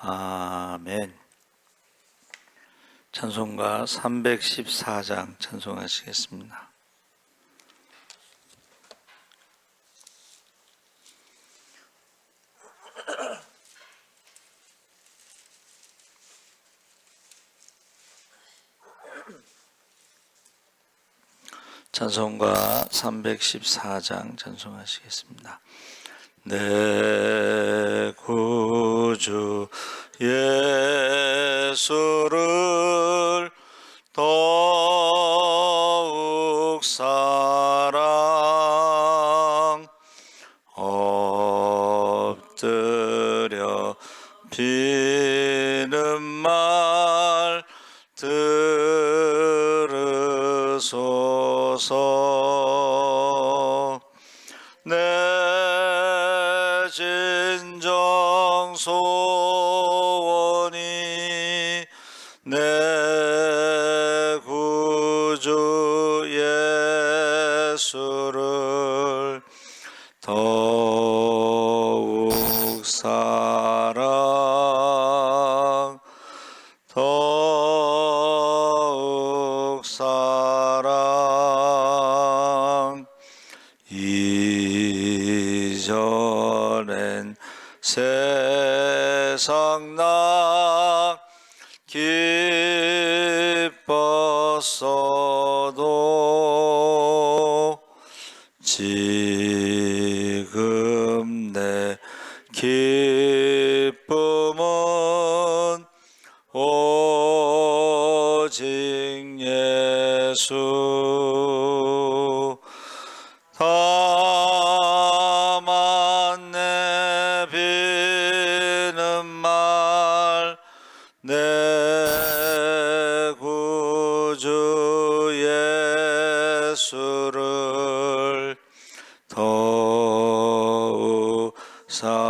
아멘. 찬송가 314장 찬송하시겠습니다. 찬송가 314장 찬송하시겠습니다. 내 구주 예수를 더욱 사랑 엎드려 비 이전엔 세상 나 구주 예수를 더욱 사랑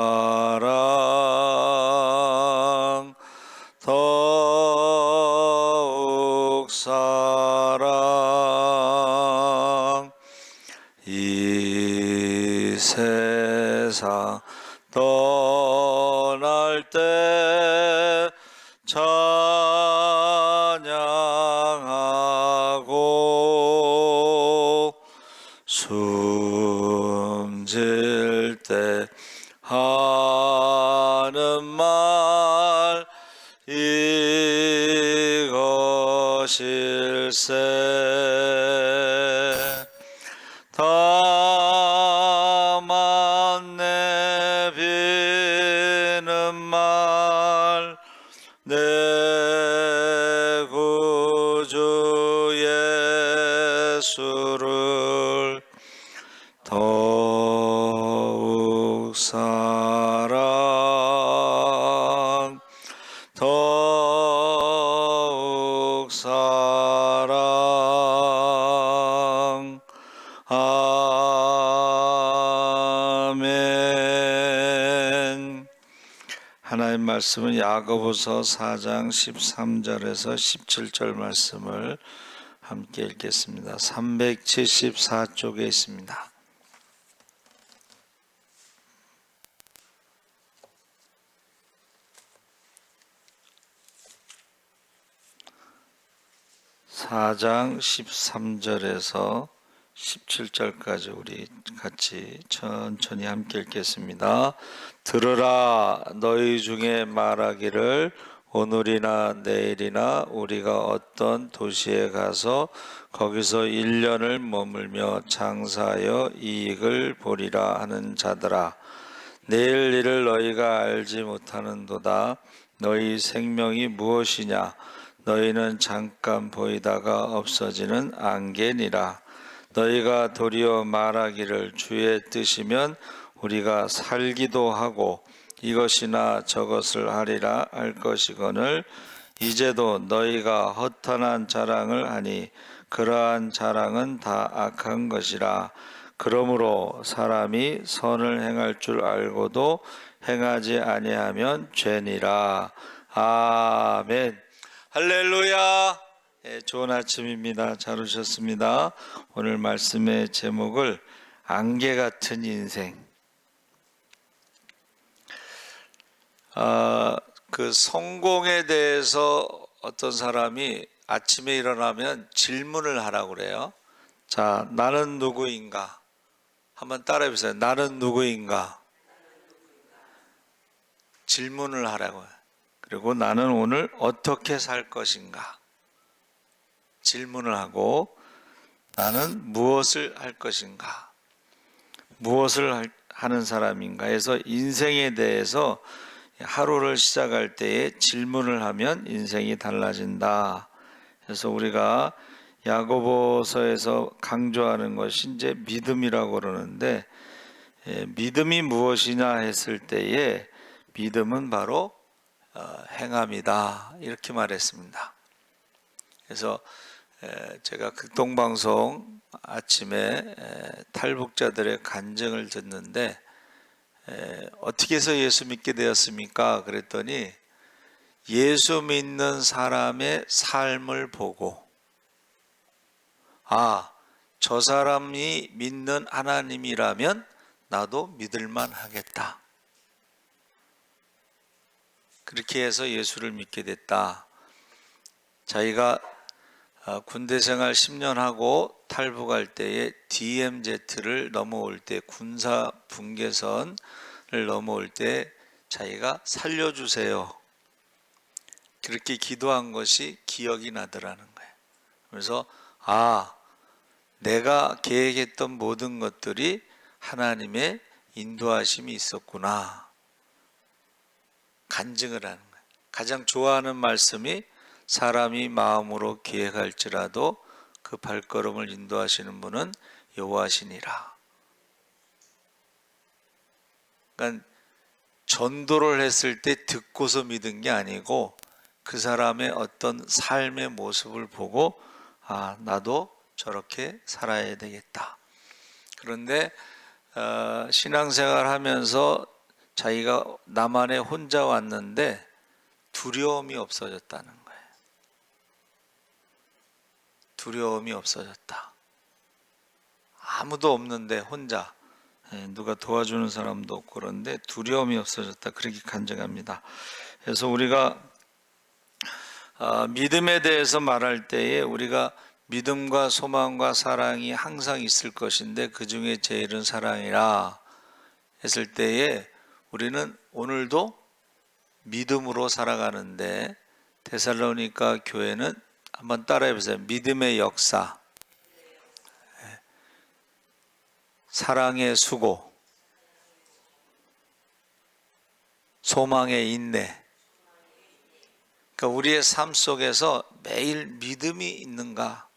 더욱 사랑. 이 세상 떠 이 말씀은 야고보서 4장 13절에서 17절 말씀을 함께 읽겠습니다. 374쪽에 있습니다. 사장 13절에서 17절까지 우리 같이 천천히 함께 읽겠습니다. 들으라 너희 중에 말하기를 오늘이나 내일이나 우리가 어떤 도시에 가서 거기서 1년을 머물며 장사하여 이익을 보리라 하는 자들아 내일 일을 너희가 알지 못하는도다. 너희 생명이 무엇이냐? 너희는 잠깐 보이다가 없어지는 안개니라 너희가 도리어 말하기를 주의 뜻이면 우리가 살기도 하고 이것이나 저것을 하리라 할 것이거늘 이제도 너희가 허탄한 자랑을 하니 그러한 자랑은 다 악한 것이라. 그러므로 사람이 선을 행할 줄 알고도 행하지 아니하면 죄니라. 아멘. 할렐루야 예, 좋은 아침입니다 잘 오셨습니다 오늘 말씀의 제목을 안개 같은 인생 아, 그 성공에 대해서 어떤 사람이 아침에 일어나면 질문을 하라고 그래요. 자, 나는 누구인가? 한번 따라해 보세요. 나는 누구인가? 질문을 하라고요. 그리고 나는 오늘 어떻게 살 것인가? 질문을 하고 나는 무엇을 할 것인가? 무엇을 할- 하는 사람인가 해서 인생에 대해서 하루를 시작할 때에 질문을 하면 인생이 달라진다. 그래서 우리가 야고보서에서 강조하는 것이 이제 믿음이라고 그러는데 예, 믿음이 무엇이냐 했을 때에 믿음은 바로 어, 행함이다 이렇게 말했습니다. 그래서 에, 제가 극동방송 아침에 에, 탈북자들의 간증을 듣는데 에, 어떻게 해서 예수 믿게 되었습니까? 그랬더니 예수 믿는 사람의 삶을 보고 아, 저 사람이 믿는 하나님이라면 나도 믿을만 하겠다. 그렇게 해서 예수를 믿게 됐다. 자기가 아, 군대 생활 10년 하고 탈북할 때에 DMZ를 넘어올 때 군사 분계선을 넘어올 때 자기가 살려주세요. 그렇게 기도한 것이 기억이 나더라는 거예요. 그래서 아, 내가 계획했던 모든 것들이 하나님의 인도하심이 있었구나. 간증을 하는 거예요. 가장 좋아하는 말씀이 사람이 마음으로 계획할지라도 그 발걸음을 인도하시는 분은 여호와시니라. 그러니까 전도를 했을 때 듣고서 믿은 게 아니고 그 사람의 어떤 삶의 모습을 보고 아 나도 저렇게 살아야 되겠다. 그런데 어, 신앙생활 하면서 자기가 나만의 혼자 왔는데 두려움이 없어졌다는 거예요. 두려움이 없어졌다. 아무도 없는데 혼자 예, 누가 도와주는 사람도 없고 그런데 두려움이 없어졌다. 그렇게 간증합니다. 그래서 우리가 아, 믿음에 대해서 말할 때에 우리가 믿음과 소망과 사랑이 항상 있을 것인데 그 중에 제일은 사랑이라 했을 때에 우리는 오늘도 믿음으로 살아가는데 데살로니가 교회는 한번 따라해 보세요. 믿음의 역사, 예. 사랑의 수고, 소망의 인내. 그러니까 우리의 삶 속에서 매일 믿음이 있는가?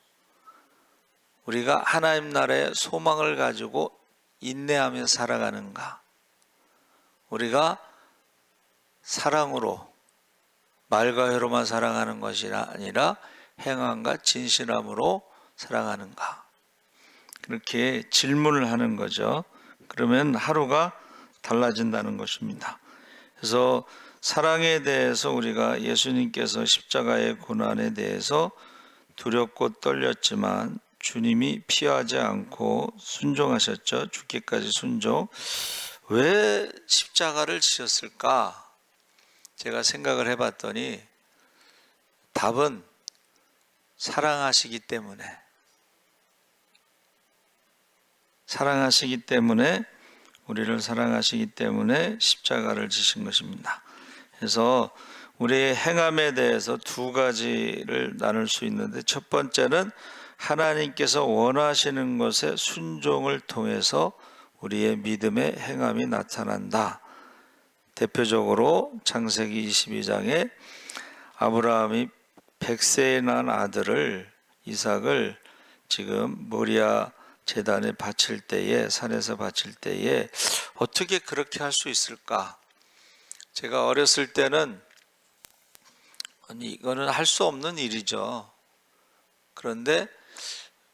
우리가 하나님 나라의 소망을 가지고 인내하며 살아가는가? 우리가 사랑으로 말과 혀로만 사랑하는 것이 아니라 행함과 진실함으로 사랑하는가? 그렇게 질문을 하는 거죠. 그러면 하루가 달라진다는 것입니다. 그래서 사랑에 대해서 우리가 예수님께서 십자가의 고난에 대해서 두렵고 떨렸지만 주님이 피하지 않고 순종하셨죠. 죽기까지 순종. 왜 십자가를 지셨을까? 제가 생각을 해봤더니 답은 사랑하시기 때문에 사랑하시기 때문에 우리를 사랑하시기 때문에 십자가를 지신 것입니다. 그래서 우리의 행함에 대해서 두 가지를 나눌 수 있는데 첫 번째는 하나님께서 원하시는 것에 순종을 통해서 우리의 믿음의 행함이 나타난다. 대표적으로 창세기 22장에 아브라함이 100세에 난 아들을 이삭을 지금 모리아 재단에 바칠 때에 산에서 바칠 때에 어떻게 그렇게 할 수 있을까? 제가 어렸을 때는 아니 이거는 할 수 없는 일이죠. 그런데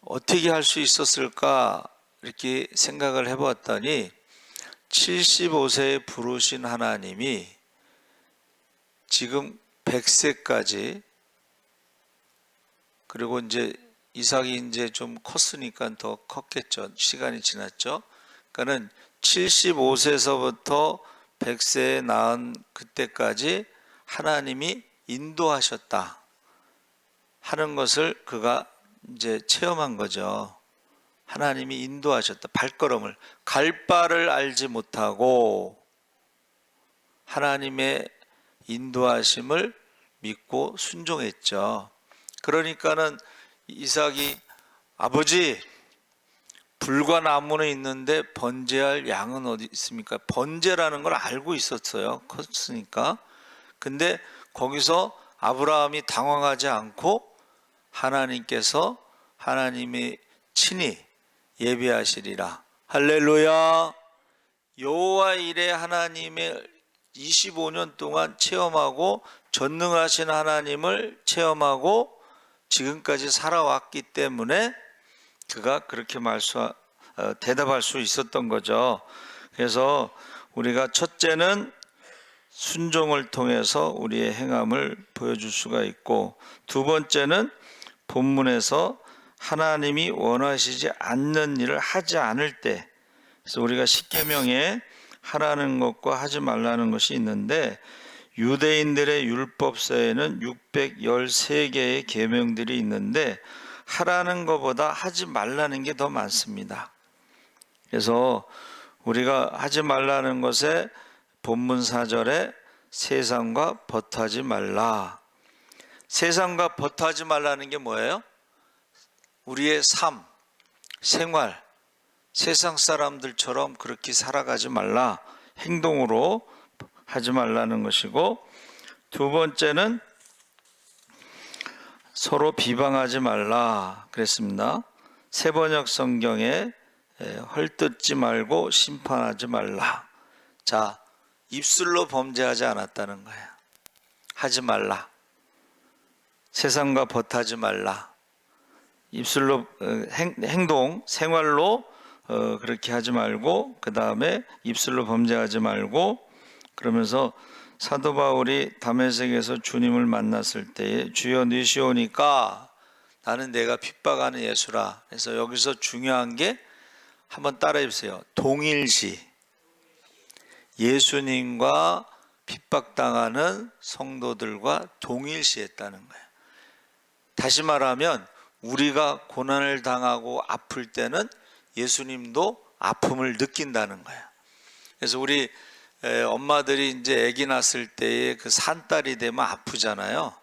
어떻게 할 수 있었을까 이렇게 생각을 해보았더니 75세에 부르신 하나님이 지금 100세까지 그리고 이제 이삭이 이제 좀 컸으니까 더 컸겠죠. 시간이 지났죠. 그러니까는 75세서부터 100세에 낳은 그때까지 하나님이 인도하셨다 하는 것을 그가 이제 체험한 거죠. 하나님이 인도하셨다. 발걸음을 갈 바를 알지 못하고 하나님의 인도하심을 믿고 순종했죠. 그러니까는 이삭이 아버지 불과 나무는 있는데 번제할 양은 어디 있습니까? 번제라는 걸 알고 있었어요. 컸으니까. 근데 거기서 아브라함이 당황하지 않고 하나님께서 하나님이 친히 예비하시리라. 할렐루야. 여호와 일에 하나님의 25년 동안 체험하고 전능하신 하나님을 체험하고 지금까지 살아왔기 때문에 그가 그렇게 말수 어, 대답할 수 있었던 거죠. 그래서 우리가 첫째는 순종을 통해서 우리의 행함을 보여줄 수가 있고 두 번째는 본문에서 하나님이 원하시지 않는 일을 하지 않을 때 그래서 우리가 십계명에 하라는 것과 하지 말라는 것이 있는데 유대인들의 율법서에는 613개의 계명들이 있는데 하라는 것보다 하지 말라는 게 더 많습니다. 그래서 우리가 하지 말라는 것에 본문 4절에 세상과 벗하지 말라. 세상과 벗하지 말라는 게 뭐예요? 우리의 삶, 생활, 세상 사람들처럼 그렇게 살아가지 말라. 행동으로 하지 말라는 것이고 두 번째는 서로 비방하지 말라 그랬습니다. 세번역 성경에 헐뜯지 말고 심판하지 말라. 자, 입술로 범죄하지 않았다는 거예요. 하지 말라. 세상과 벗하지 말라. 입술로 어, 행, 동 생활로 어, 그렇게 하지 말고 그 다음에 입술로 범죄하지 말고 그러면서 사도 바울이 담에색에서 주님을 만났을 때에 주여 니시오니까 나는 내가 핍박하는 예수라. 그래서 여기서 중요한 게 한번 따라해 보세요. 동일시. 예수님과 핍박당하는 성도들과 동일시했다는 거예요. 다시 말하면 우리가 고난을 당하고 아플 때는 예수님도 아픔을 느낀다는 거예요. 그래서 우리 엄마들이 이제 아기 낳았을 때에 그 산딸이 되면 아프잖아요.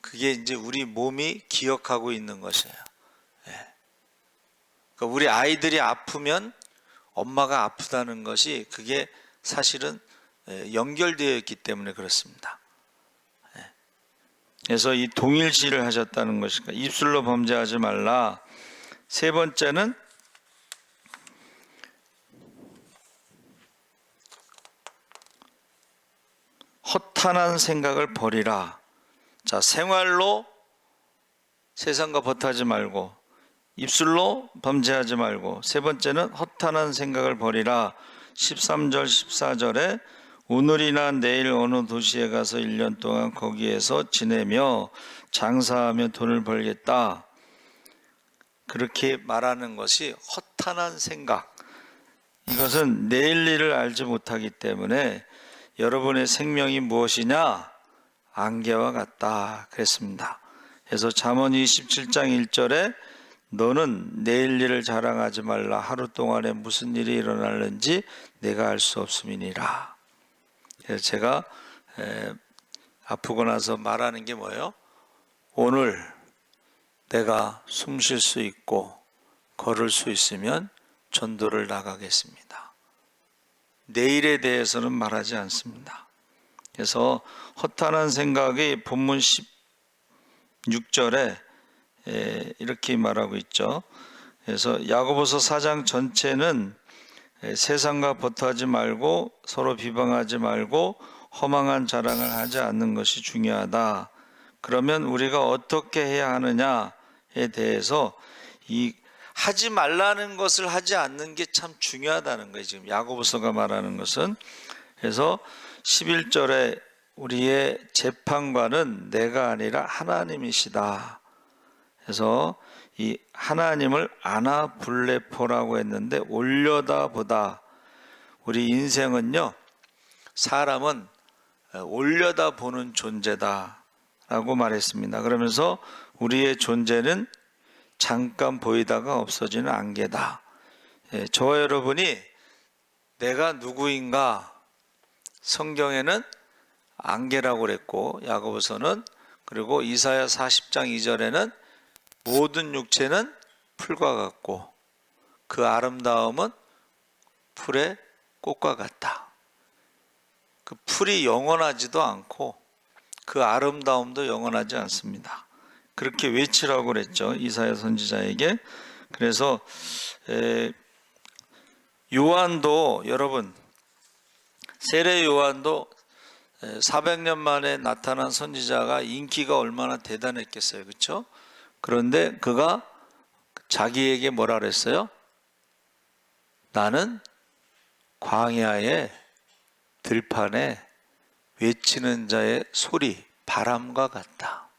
그게 이제 우리 몸이 기억하고 있는 것이에요. 예. 그러니까 우리 아이들이 아프면 엄마가 아프다는 것이 그게 사실은 연결되어 있기 때문에 그렇습니다. 예. 그래서 이 동일시를 하셨다는 것이니까 입술로 범죄하지 말라. 세 번째는 허탄한 생각을 버리라. 자, 생활로 세상과 벗하지 말고 입술로 범죄하지 말고 세 번째는 허탄한 생각을 버리라. 13절 14절에 오늘이나 내일 어느 도시에 가서 1년 동안 거기에서 지내며 장사하며 돈을 벌겠다. 그렇게 말하는 것이 허탄한 생각. 이것은 내일 일을 알지 못하기 때문에 여러분의 생명이 무엇이냐? 안개와 같다. 그랬습니다. 그래서 잠언 27장 1절에 너는 내일 일을 자랑하지 말라. 하루 동안에 무슨 일이 일어날는지 내가 알 수 없음이니라. 그래서 제가 아프고 나서 말하는 게 뭐예요? 오늘 내가 숨 쉴 수 있고 걸을 수 있으면 전도를 나가겠습니다. 내일에 대해서는 말하지 않습니다. 그래서 허탄한 생각이 본문 16절에 이렇게 말하고 있죠. 그래서 야고보서 4장 전체는 에, 세상과 버터하지 말고 서로 비방하지 말고 허망한 자랑을 하지 않는 것이 중요하다. 그러면 우리가 어떻게 해야 하느냐에 대해서 이 하지 말라는 것을 하지 않는 게 참 중요하다는 거예요. 지금 야고보서가 말하는 것은 그래서 11절에 우리의 재판관은 내가 아니라 하나님이시다. 그래서 이 하나님을 아나블레포라고 했는데 올려다보다 우리 인생은요 사람은 올려다 보는 존재다라고 말했습니다. 그러면서 우리의 존재는 잠깐 보이다가 없어지는 안개다. 예, 저와 여러분이 내가 누구인가 성경에는 안개라고 그랬고 야고보서는 그리고 이사야 40장 2절에는 모든 육체는 풀과 같고 그 아름다움은 풀의 꽃과 같다. 그 풀이 영원하지도 않고 그 아름다움도 영원하지 않습니다. 그렇게 외치라고 그랬죠. 이사야 선지자에게. 그래서 에, 요한도 여러분 세례 요한도 400년 만에 나타난 선지자가 인기가 얼마나 대단했겠어요. 그렇죠? 그런데 그가 자기에게 뭐라 그랬어요? 나는 광야의 들판에 외치는 자의 소리, 바람과 같다.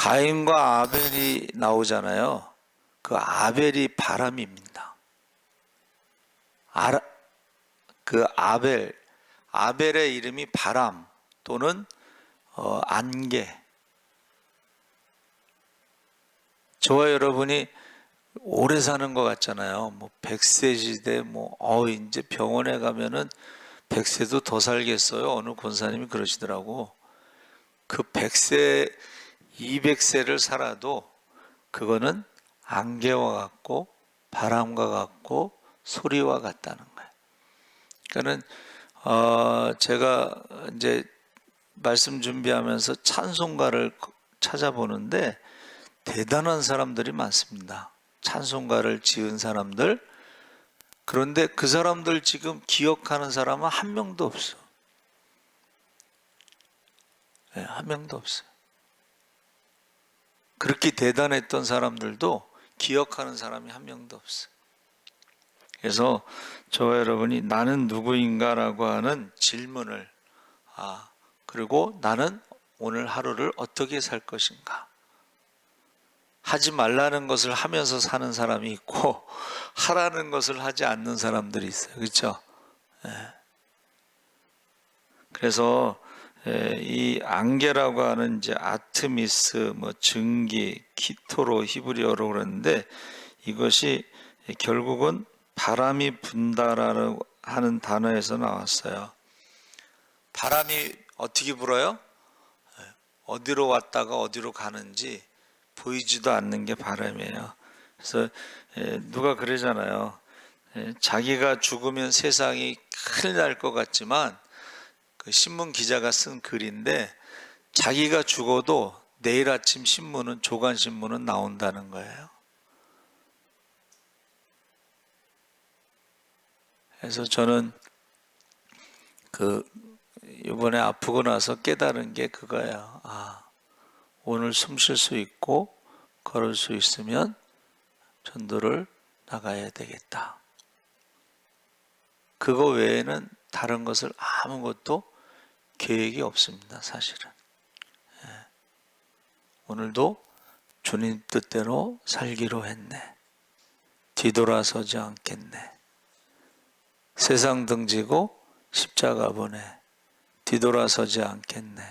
가인과 아벨이 나오잖아요. 그 아벨이 바람입니다. 아라, 그 아벨, 아벨의 이름이 바람 또는 어, 안개. 저와 여러분이 오래 사는 것 같잖아요. 뭐 100세 시대 뭐 어, 이제 병원에 가면은 100세도 더 살겠어요. 어느 권사님이 그러시더라고. 그 100세, 200세를 살아도 그거는 안개와 같고 바람과 같고 소리와 같다는 거예요. 그러니까는 어, 제가 이제 말씀 준비하면서 찬송가를 찾아보는데 대단한 사람들이 많습니다. 찬송가를 지은 사람들. 그런데 그 사람들 지금 기억하는 사람은 한 명도 없어. 네, 한 명도 없어요. 그렇게 대단했던 사람들도 기억하는 사람이 한 명도 없어요. 그래서 저와 여러분이 나는 누구인가라고 하는 질문을 아 그리고 나는 오늘 하루를 어떻게 살 것인가 하지 말라는 것을 하면서 사는 사람이 있고 하라는 것을 하지 않는 사람들이 있어요. 그렇죠? 그래서 예, 이 안개라고 하는 이제 아트미스, 뭐 증기, 키토로 히브리어로 그러는데 이것이 결국은 바람이 분다라고 하는 단어에서 나왔어요. 바람이 어떻게 불어요? 어디로 왔다가 어디로 가는지 보이지도 않는 게 바람이에요. 그래서 누가 그러잖아요. 자기가 죽으면 세상이 큰일 날 것 같지만 그 신문 기자가 쓴 글인데 자기가 죽어도 내일 아침 신문은 조간 신문은 나온다는 거예요. 그래서 저는 그 이번에 아프고 나서 깨달은 게 그거예요. 아, 오늘 숨 쉴 수 있고 걸을 수 있으면 전도를 나가야 되겠다. 그거 외에는 다른 것을 아무것도 계획이 없습니다. 사실은. 예. 오늘도 주님 뜻대로 살기로 했네. 뒤돌아서지 않겠네. 세상 등지고 십자가 보내 뒤돌아서지 않겠네.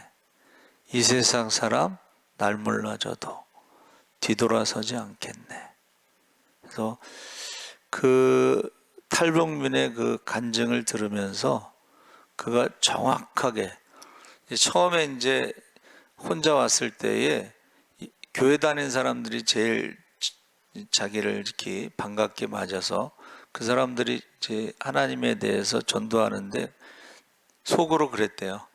이 세상 사람 날 몰라줘도 뒤돌아서지 않겠네. 그래서 그 탈북민의 그 간증을 들으면서 그가 정확하게 처음에 이제 혼자 왔을 때에 이- 교회 다닌 사람들이 제일 지- 자기를 이렇게 반갑게 맞아서 그 사람들이 이제 하나님에 대해서 전도하는데 속으로 그랬대요.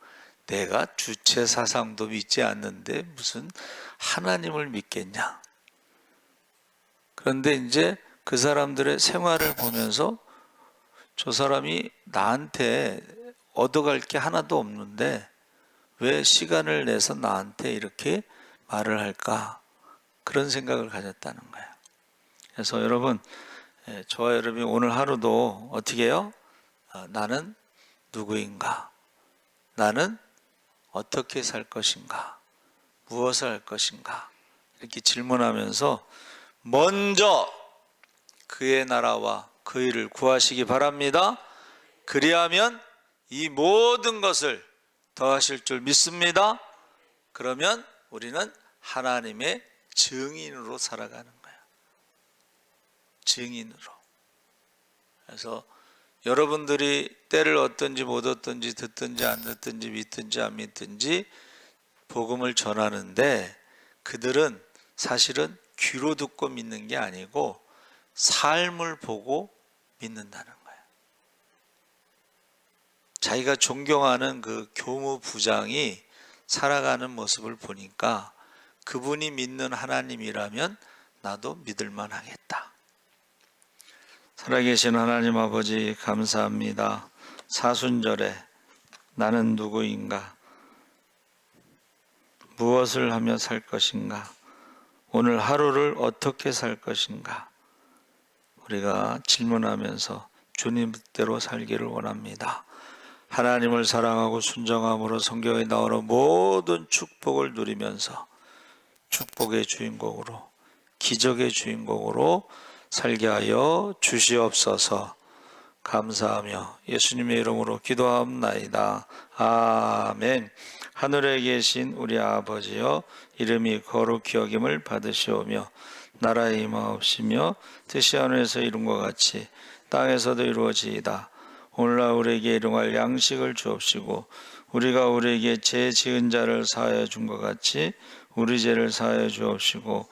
내가 주체 사상도 믿지 않는데 무슨 하나님을 믿겠냐. 그런데 이제 그 사람들의 생활을 보면서 저 사람이 나한테 얻어갈 게 하나도 없는데 왜 시간을 내서 나한테 이렇게 말을 할까? 그런 생각을 가졌다는 거예요. 그래서 여러분, 예, 저와 여러분이 오늘 하루도 어떻게 해요? 아, 나는 누구인가? 나는 어떻게 살 것인가? 무엇을 할 것인가? 이렇게 질문하면서 먼저 그의 나라와 그 일을 구하시기 바랍니다. 그리하면 이 모든 것을 더하실 줄 믿습니다. 그러면 우리는 하나님의 증인으로 살아가는 거야. 증인으로. 그래서 여러분들이 때를 얻든지 못 얻든지 듣든지 안 듣든지 믿든지 안 믿든지 복음을 전하는데 그들은 사실은 귀로 듣고 믿는 게 아니고 삶을 보고 믿는다는 거예요. 자기가 존경하는 그 교무 부장이 살아가는 모습을 보니까 그분이 믿는 하나님이라면 나도 믿을만 하겠다. 살아계신 하나님 아버지 감사합니다. 사순절에 나는 누구인가? 무엇을 하며 살 것인가? 오늘 하루를 어떻게 살 것인가? 우리가 질문하면서 주님 뜻대로 살기를 원합니다. 하나님을 사랑하고 순정함으로 성경에 나오는 모든 축복을 누리면서 축복의 주인공으로 기적의 주인공으로 살게 하여 주시옵소서. 감사하며 예수님의 이름으로 기도하옵나이다. 아멘. 하늘에 계신 우리 아버지여 이름이 거룩히 여김을 받으시오며 나라의 임하옵시며 뜻이 하늘에서 이룬 것 같이 땅에서도 이루어지이다. 오늘날 우리에게 일용할 양식을 주옵시고 우리가 우리에게 죄 지은 자를 사하여 준 것 같이 우리 죄를 사하여 주옵시고